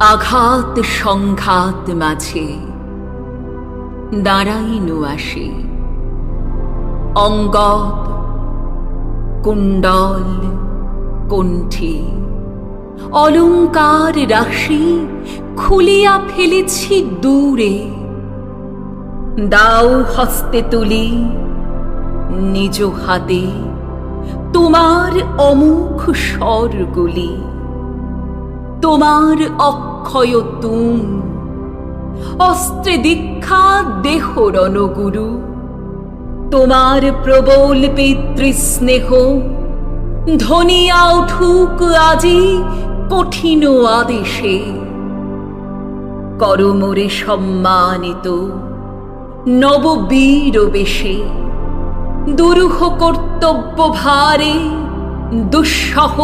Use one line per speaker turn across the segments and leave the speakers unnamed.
আঘাত সংঘাত মাঝে। দাঁড়াইনু আসে। অঙ্গদ, কুণ্ডল, কণ্ঠে। অলঙ্কার রাশি খুলিয়া ফেলেছি দূরে। দাও হস্তে তুলি নিজ হাতে তোমার অমুখ স্বরগুলি। তোমার অক্ষয় তুম। অস্ত্রে দীক্ষা দেহ রণগুরু। তোমার প্রবল পিতৃস্নেহ। ধনিয়া উঠুক আজি কঠিন আদেশে। করমরে সম্মানিত নববীর বেশে। দুরূহ কর্তব্য ভারে, দুঃসহ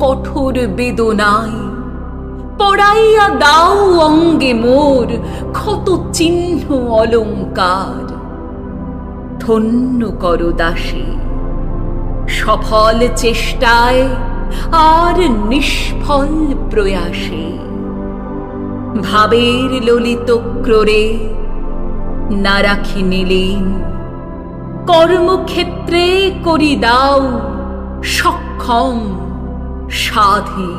কঠোর বেদনায়। পড়াইয়া দাও অঙ্গে মোর ক্ষত চিহ্ন অলঙ্কার ধন্য কর দাসী সফল চেষ্টায় আর নিষ্ফল প্রয়াসে ভাবের ললিত ক্রোরে না রাখি নিলীন কর্মক্ষেত্রে করি দাও সক্ষম স্বাধীন